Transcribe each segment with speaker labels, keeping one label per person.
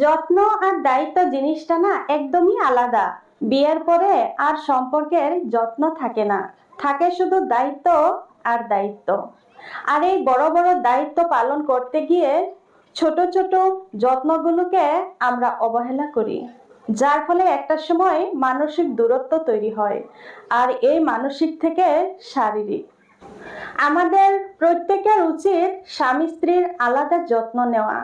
Speaker 1: যত্ন আর দায়িত্ব জিনিসটা না একদমই আলাদা। বিয়ের পরে আর সম্পর্কের যত্ন থাকে না। থাকে শুধু দায়িত্ব আর দায়িত্ব। আর এই বড় বড় দায়িত্ব পালন করতে গিয়ে ছোট ছোট যত্নগুলোকে আমরা অবহেলা করি। যার ফলে একটা সময় মানসিক দূরত্ব তৈরি হয় আর এই মানসিক থেকে শারীরিক। আমাদের প্রত্যেকের উচিত স্বামী স্ত্রীর আলাদা যত্ন নেওয়া।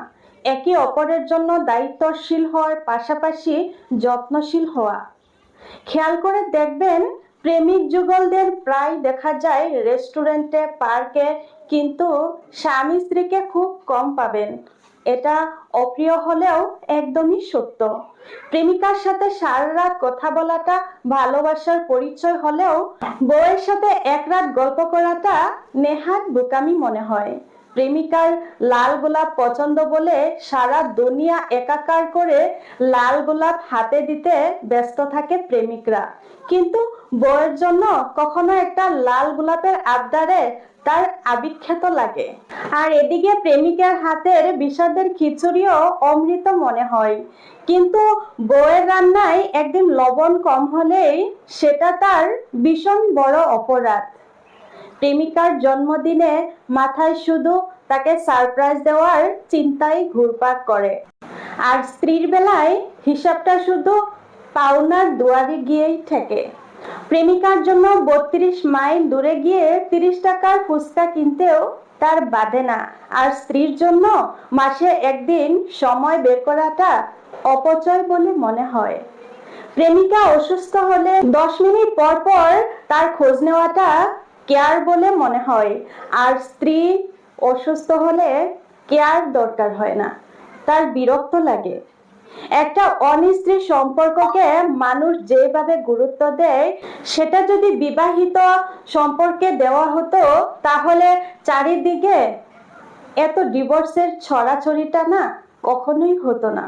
Speaker 1: একে অপরের জন্য দায়িত্বশীল হওয়ার পাশাপাশি যত্নশীল হওয়া। খেয়াল করে দেখবেন, প্রেমিক যুগলদের প্রায় দেখা যায় রেস্টুরেন্টে, পার্কে, কিন্তু স্বামী স্ত্রীকে খুব কম পাবেন। এটা অপ্রিয় হলেও একদমই সত্য। প্রেমিকার সাথে সারা রাত কথা বলাটা, ভালোবাসার পরিচয় হলেও বউয়ের সাথে এক রাত গল্প করাটা নেহাত বোকামি মনে হয়। প্রেমিকার লাল গোলাপ পছন্দ বলে সারা দুনিয়া একাকার করে লাল গোলাপ হাতে দিতে ব্যস্ত থাকে প্রেমিকরা। কিন্তু বউয়ের জন্য কখনো একটা লাল গোলাপের আবদারে তার আবিখ্যাত লাগে। আর এদিকে প্রেমিকার হাতের বিষাদের খিচুড়িও অমৃত মনে হয়। কিন্তু বউয়ের রান্নায় একদিন লবণ কম হলেই সেটা তার ভীষণ বড় অপরাধ। প্রেমিকার জন্মদিনে মাথায় শুধু তাকে সারপ্রাইজ দেওয়ার চিন্তায় ঘুরপাক করে। আর স্ত্রীর বেলায় হিসাবটা শুধু পাওনার দুয়ারে গিয়েই ঠেকে। প্রেমিকার জন্য বত্রিশ মাইল দূরে গিয়ে তিরিশ টাকার ফুচকা কিনতেও তার বাধে না। আর স্ত্রীর জন্য মাসে একদিন সময় বের করাটা অপচয় বলে মনে হয়। প্রেমিকা অসুস্থ হলে দশ মিনিট পর পর তার খোঁজ নেওয়াটা কেয়ার বলে মনে হয়। আর স্ত্রী অসুস্থ হলে কেয়ার দরকার হয় না, তার বিরক্ত লাগে। একটা অনিস্ত্রী সম্পর্ককে মানুষ যেভাবে গুরুত্ব দেয়, সেটা যদি বিবাহিত সম্পর্কে দেওয়া হতো, তাহলে চারিদিকে এত ডিভোর্সের ছড়াছড়িটা না কখনোই হতো না।